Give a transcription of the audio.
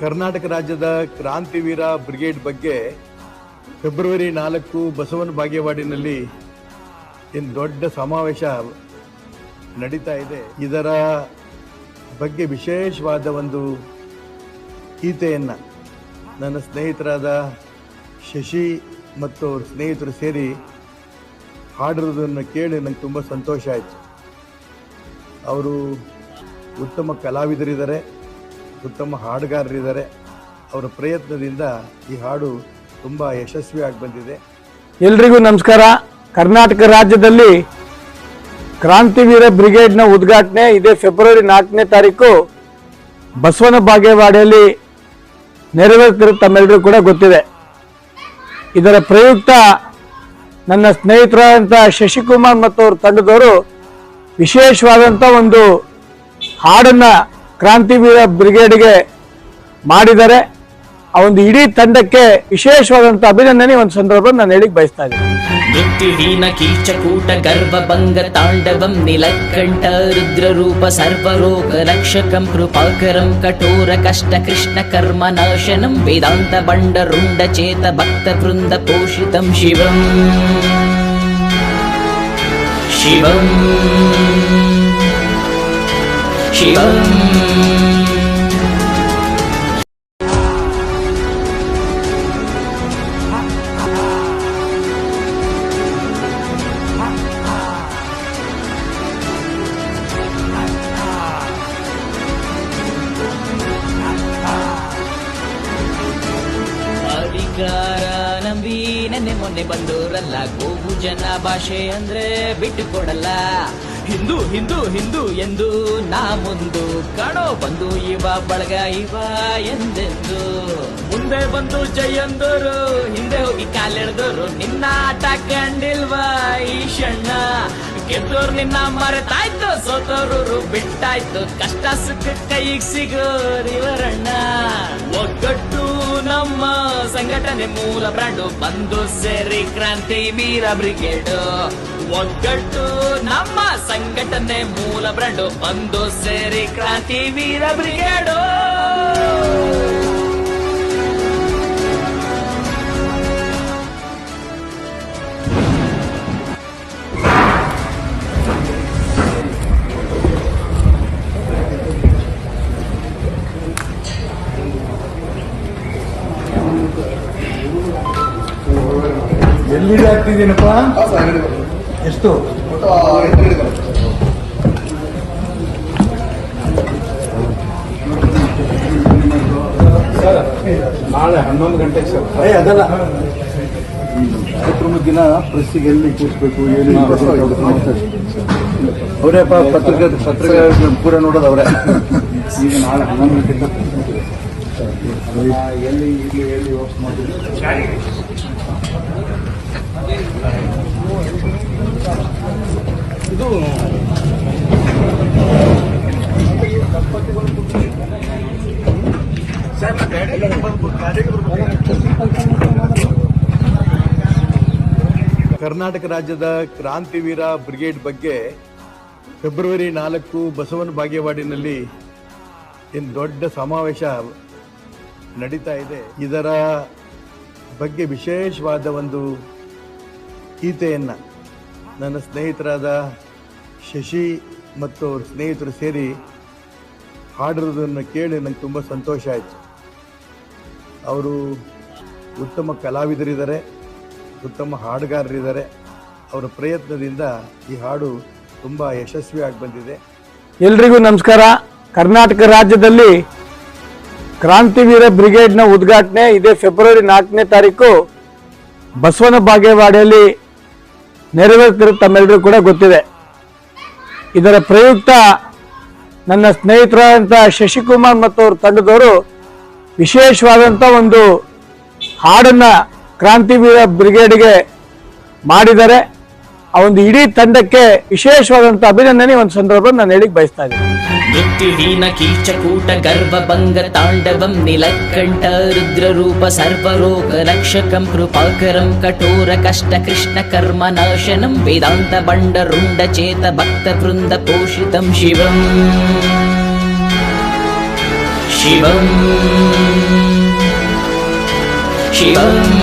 ಕರ್ನಾಟಕ ರಾಜ್ಯದ ಕ್ರಾಂತಿವೀರ ಬ್ರಿಗೇಡ್ ಬಗ್ಗೆ ಫೆಬ್ರವರಿ ನಾಲ್ಕು ಬಸವನ ಬಾಗೇವಾಡಿನಲ್ಲಿ ಏನು ದೊಡ್ಡ ಸಮಾವೇಶ ನಡೀತಾ ಇದೆ. ಇದರ ಬಗ್ಗೆ ವಿಶೇಷವಾದ ಒಂದು ಗೀತೆಯನ್ನು ನನ್ನ ಸ್ನೇಹಿತರಾದ ಶಶಿ ಮತ್ತು ಅವ್ರ ಸ್ನೇಹಿತರು ಸೇರಿ ಹಾಡಿರೋದನ್ನು ಕೇಳಿ ನಂಗೆ ತುಂಬ ಸಂತೋಷ ಆಯಿತು. ಅವರು ಉತ್ತಮ ಕಲಾವಿದರಿದ್ದಾರೆ. ಉತ್ತಮ ಹಾಡುಗಾರರಿದ್ದಾರೆ. ಅವರ ಪ್ರಯತ್ನದಿಂದ ಈ ಹಾಡು ತುಂಬ ಯಶಸ್ವಿಯಾಗಿ ಬಂದಿದೆ. ಎಲ್ರಿಗೂ ನಮಸ್ಕಾರ. ಕರ್ನಾಟಕ ರಾಜ್ಯದಲ್ಲಿ ಕ್ರಾಂತಿವೀರ ಬ್ರಿಗೇಡ್ನ ಉದ್ಘಾಟನೆ ಇದೇ ಫೆಬ್ರವರಿ ನಾಲ್ಕನೇ ತಾರೀಕು. ಬಸವನ ಬಾಗೇವಾಡಿಯಲ್ಲಿ ನೆರವೇರ್ತಿರೋ ತಮ್ಮೆಲ್ಲರಿಗೂ ಕೂಡ ಗೊತ್ತಿದೆ. ಇದರ ಪ್ರಯುಕ್ತ ನನ್ನ ಸ್ನೇಹಿತರಾದಂಥ ಶಶಿಕುಮಾರ್ ಮತ್ತು ಅವ್ರ ತಂಡದವರು ವಿಶೇಷವಾದಂಥ ಒಂದು ಹಾಡನ್ನು ಕ್ರಾಂತಿವೀರ ಬ್ರಿಗೇಡ್ಗೆ ಮಾಡಿದರೆ ಆ ಒಂದು ಇಡೀ ತಂಡಕ್ಕೆ ವಿಶೇಷವಾದಂಥ ಅಭಿನಂದನೆ ಒಂದು ಸಂದರ್ಭ ನಾನು ಹೇಳಿಕ್ ಬಯಸ್ತಾ ಇದ್ದೀನಿ. ಮೃತ್ಯುಹೀನ ಕೀಚಕೂಟ ಗರ್ಭಭಂಗ ತಾಂಡವಂ ನಿಲಕಂಠ ರುದ್ರರೂಪ ಸರ್ವರೋಗ ರಕ್ಷಕಂ ಕೃಪಾಕರಂ ಕಠೋರ ಕಷ್ಟ ಕೃಷ್ಣ ಕರ್ಮ ನಾಶನಂ ವೇದಾಂತ ಬಂಡ ರುಂಡ ಚೇತ ಭಕ್ತ ವೃಂದ ಪೋಷಿತಂ ಶಿವಂ. ಶಿವಂ. ಶಿವಂ. ನೆನ್ನೆ ಮೊನ್ನೆ ಬಂದೋರಲ್ಲ ಗೋವು ಜನ ಭಾಷೆ ಅಂದ್ರೆ ಬಿಟ್ಟು ಕೊಡಲ್ಲ. ಹಿಂದೂ ಹಿಂದೂ ಹಿಂದೂ ಎಂದು ನಾ ಮುಂದು, ಕಾಣೋ ಬಂದು ಇವ, ಬಳಗ ಇವ ಎಂದೆಂದು. ಮುಂದೆ ಬಂದು ಜಯಂದರು ಹಿಂದೆ ಹೋಗಿ ಕಾಲೆಳೆದವರು ನಿನ್ನ ಆಟ ಕಂಡಿಲ್ವಾ ಈಶಣ್ಣ. ಗೆದ್ದೋರು ನಿನ್ನ ಮರೆತಾಯ್ತು ಸೋತೋರು ಬಿಟ್ಟಾಯ್ತು, ಕಷ್ಟ ಸುಖ ಕೈಗೆ ಸಿಗೋರಿವರಣ್ಣ ಒಗ್ಗಟ್ಟು ಸಂಘಟನೆ ಮೂಲ ಬ್ರಾಂಡು ಬಂದು ಸೇರಿ ಕ್ರಾಂತಿ ವೀರ ಬ್ರಿಗೇಡ್. ಒಗ್ಗಟ್ಟು ನಮ್ಮ ಸಂಘಟನೆ ಮೂಲ ಬ್ರಾಂಡು ಬಂದು ಸೇರಿ ಕ್ರಾಂತಿ ವೀರ ಬ್ರಿಗೇಡು. ಆಗ್ತಿದ್ದೀನಪ್ಪ ಎಷ್ಟು? ನಾಳೆ ಹನ್ನೊಂದು ಗಂಟೆಗೆ ಸರ್. ಏ ಅದಲ್ಲ. ಕಾರ್ಯಕ್ರಮದ ದಿನ ಪ್ರೆಸ್ಸಿಗೆ ಎಲ್ಲಿ ಕೂರಿಸ್ಬೇಕು ಏನು ಅವರೇಪ್ಪ ಪತ್ರಿಕೆ ಪತ್ರಿಕೆ ಪೂರ ನೋಡೋದು ಅವರೇ. ಈಗ ನಾಳೆ ಹನ್ನೊಂದು ಗಂಟೆಗೆ. ಎಲ್ಲಿ ಇಲ್ಲಿ ಎಲ್ಲಿ ಹೋಸ್ಟ್ ಮಾಡಿದ್ರು ಕರ್ನಾಟಕ ರಾಜ್ಯದ ಕ್ರಾಂತಿವೀರ ಬ್ರಿಗೇಡ್ ಬಗ್ಗೆ ಫೆಬ್ರವರಿ ನಾಲ್ಕು ಬಸವನ ಬಾಗೇವಾಡಿನಲ್ಲಿ ಏನು ದೊಡ್ಡ ಸಮಾವೇಶ ನಡೀತಾ ಇದೆ. ಇದರ ಬಗ್ಗೆ ವಿಶೇಷವಾದ ಒಂದು ಗೀತೆಯನ್ನು ನನ್ನ ಸ್ನೇಹಿತರಾದ ಶಶಿ ಮತ್ತು ಅವ್ರ ಸ್ನೇಹಿತರು ಸೇರಿ ಹಾಡಿರೋದನ್ನು ಕೇಳಿ ನಂಗೆ ತುಂಬ ಸಂತೋಷ ಆಯಿತು. ಅವರು ಉತ್ತಮ ಕಲಾವಿದರಿದ್ದಾರೆ, ಉತ್ತಮ ಹಾಡುಗಾರರಿದ್ದಾರೆ. ಅವರ ಪ್ರಯತ್ನದಿಂದ ಈ ಹಾಡು ತುಂಬ ಯಶಸ್ವಿಯಾಗಿ ಬಂದಿದೆ. ಎಲ್ರಿಗೂ ನಮಸ್ಕಾರ. ಕರ್ನಾಟಕ ರಾಜ್ಯದಲ್ಲಿ ಕ್ರಾಂತಿವೀರ ಬ್ರಿಗೇಡ್ನ ಉದ್ಘಾಟನೆ ಇದೇ ಫೆಬ್ರವರಿ ನಾಲ್ಕನೇ ತಾರೀಕು. ಬಸವನ ಬಾಗೇವಾಡಿಯಲ್ಲಿ ನೆರವೇರ್ತಿರೋ ತಮ್ಮೆಲ್ಲರಿಗೂ ಕೂಡ ಗೊತ್ತಿದೆ. ಇದರ ಪ್ರಯುಕ್ತ ನನ್ನ ಸ್ನೇಹಿತರಾದಂಥ ಶಶಿಕುಮಾರ್ ಮತ್ತು ಅವ್ರ ತಂಡದವರು ವಿಶೇಷವಾದಂಥ ಒಂದು ಹಾಡನ್ನು ಕ್ರಾಂತಿವೀರ ಬ್ರಿಗೇಡ್ಗೆ ಮಾಡಿದ್ದಾರೆ. ಆ ಒಂದು ಇಡೀ ತಂಡಕ್ಕೆ ವಿಶೇಷವಾದಂಥ ಅಭಿನಂದನೆ ಒಂದು ಸಂದರ್ಭ ನಾನು ಹೇಳಿಕ್ ಬಯಸ್ತಾ ಇದ್ದೀನಿ. ಮೃತ್ಯುಹೀನ ಕೀಚಕೂಟ ಗರ್ಭಭಂಗ ತಾಂಡವಂ ನಿಲಕಂಠ ರುದ್ರರೂಪ ಸರ್ವರೋಗ ರಕ್ಷಕಂ ಕೃಪಾಕರಂ ಕಠೋರ ಕಷ್ಟ ಕೃಷ್ಣ ಕರ್ಮ ನಾಶನಂ ವೇದಾಂತ ಬಂಡ ರುಂಡ ಚೇತ ಭಕ್ತ ವೃಂದ ಪೋಷಿತಂ ಶಿವಂ. 西奔西奔